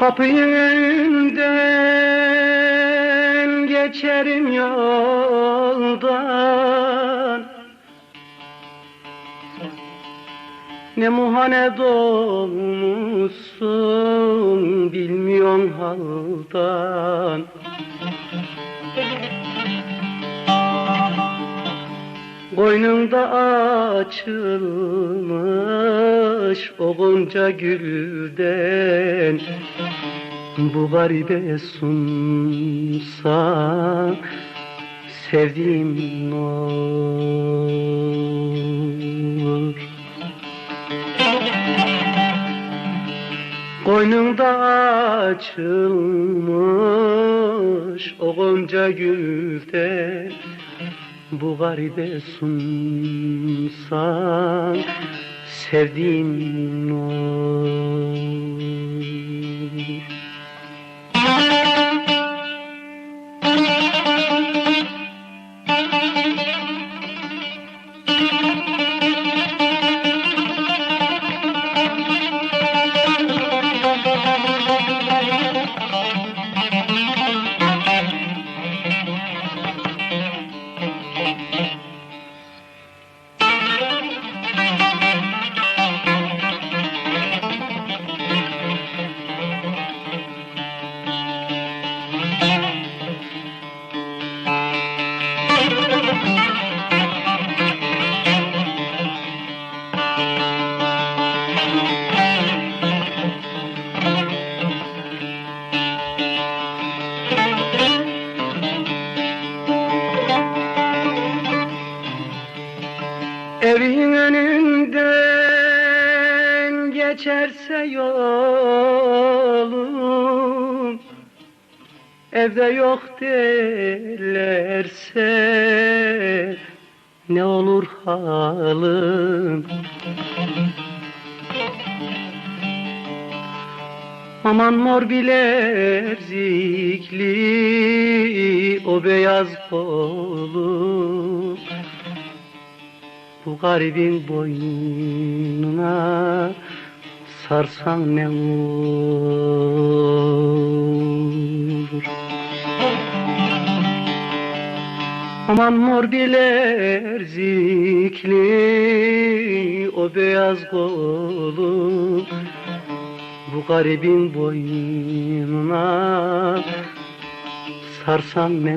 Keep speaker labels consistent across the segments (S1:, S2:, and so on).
S1: Kapının önünden geçerim yoldan. Ne muhane dolmuşsun bilmiyorsun haldan Boynunda açılmış o gonca gülden. Bu garibe sunsan sevdiğim nur Koynunda açılmış o gonca gülden Bu garibe sunsan sevdiğim nur Evin önünden geçerse yolum Evde yok derlerse ne olur halim Aman mor bilerzikli o beyaz kolum bu garibin boynuna sarsan ne olur Aman mor bilerzikli o beyaz kolum Bu garibin boynuna sarsan ne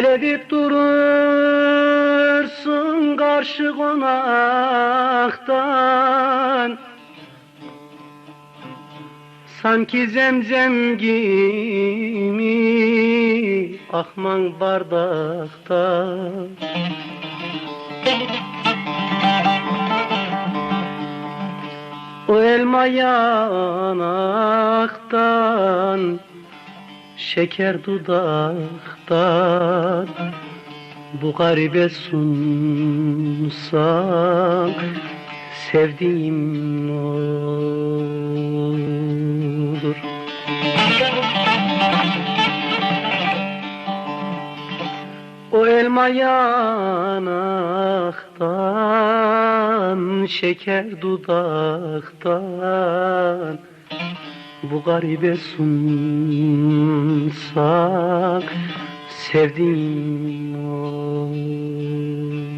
S1: olur El edip durursun karşı konaktan. Sanki zemzem gibi akman bardaktan. O elma yanaktan Şeker dudaktan Bu garibe sunsam Sevdiğim olur. O elma yanaktan Şeker dudaktan bu garibe sunsak sevdiğim olur.